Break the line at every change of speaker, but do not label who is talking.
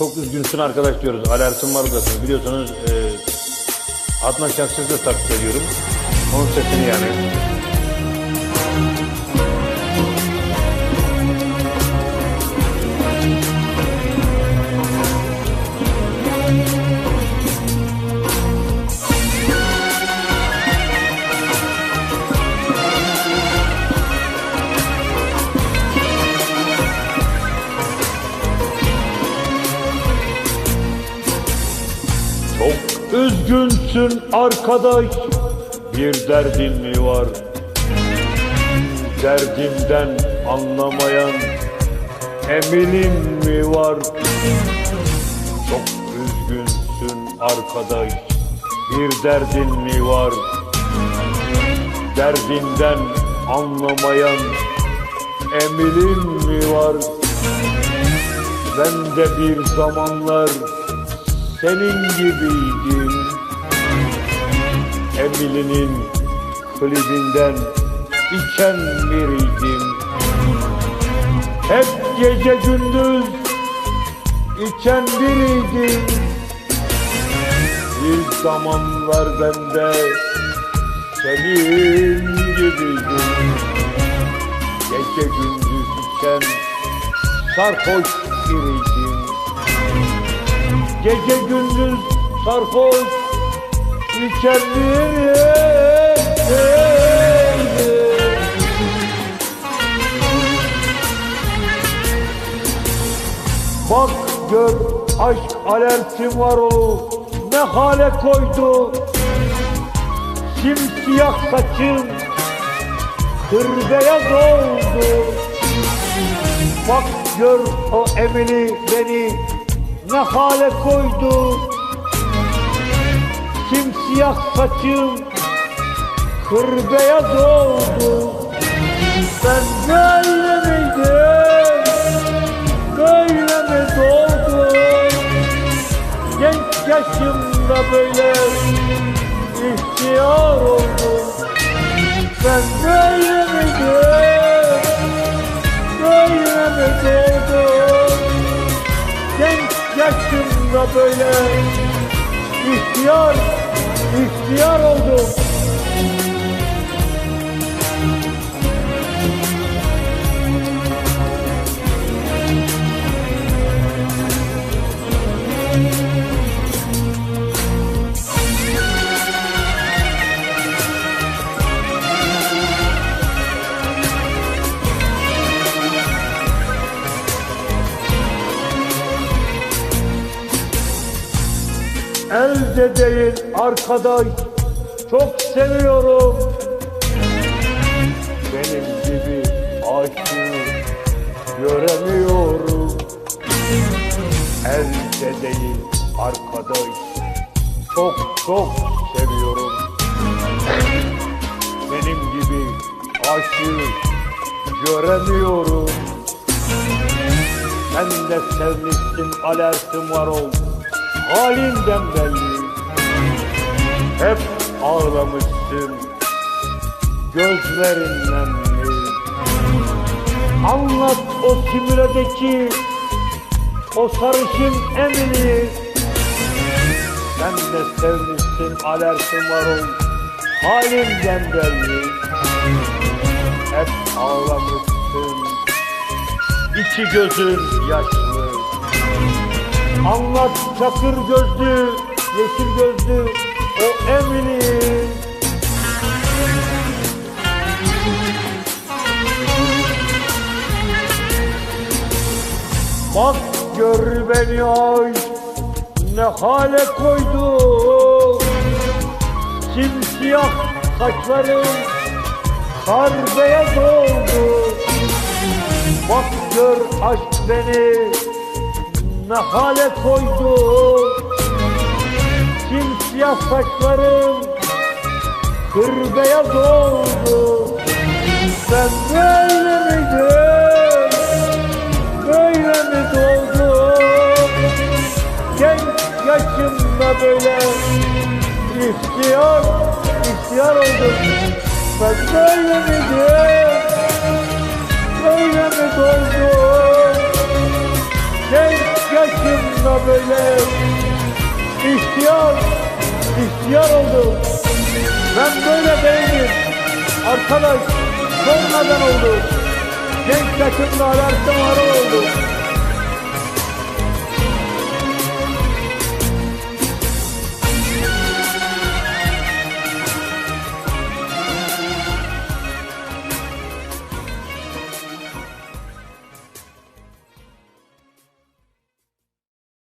Çok üzgünsün arkadaş diyoruz. Alertim var odasını. Biliyorsunuz e, Adnan Şaksız'ı taklit ediyorum. Onun sesini yani. Üzgünsün arkadaş Bir derdin mi var? Derdimden anlamayan Eminim mi var? Çok üzgünsün arkadaş Bir derdin mi var? Derdinden anlamayan Eminim mi var? Ben de bir zamanlar senin gibiydim Emily'nin klibinden içen biriydim. Hep gece gündüz içen biriydim. Bir zamanlar ben senin gibiydim Gece gündüz içen sarhoş biriydim Gece gündüz sarhoş içer Bak gör aşk alertim var o ne hale koydu. Simsiyah saçım kırbeyaz oldu Bak gör o Emily beni ne hale koydu? Simsiyah saçım kırbeyaz oldu. Ben böyle miydim? Böyle mi doğdum? Genç yaşımda böyle ihtiyar oldum. Ben böyle miydim böyle ihtiyar, ihtiyar oldum. Elde değil arkadaş. Çok seviyorum. Benim gibi aşığı göremiyorum. Elde değil arkadaş. Çok çok seviyorum. Benim gibi aşığı göremiyorum. Sen de sevmişsin alertim var ol. Halinden belli Hep ağlamışsın gözlerinden mi? Anlat o simüledeki o sarışın emini. Sen de sevmişsin alertin var ol. Halinden belli Hep ağlamışsın içi gözün yaşlı. Anlat çakır gözlü, yeşil gözlü o Emily. Bak gör beni ay ne hale koydu Simsiyah saçlarım kar beyaz oldu Bak gör aşk beni ne hale koydu Simsiyah saçlarım kırbeyaz oldu. Ben böyle miydim Böyle mi doğdum Genç yaşımda böyle ihtiyar ihtiyar oldum Ben böyle miydim Böyle mi doğdum Genç yaşımda böyle ihtiyar, ihtiyar oldum. Ben böyle değilim. Arkadaş sonradan oldu. Genç yaşımda alerjim ağrı oldu.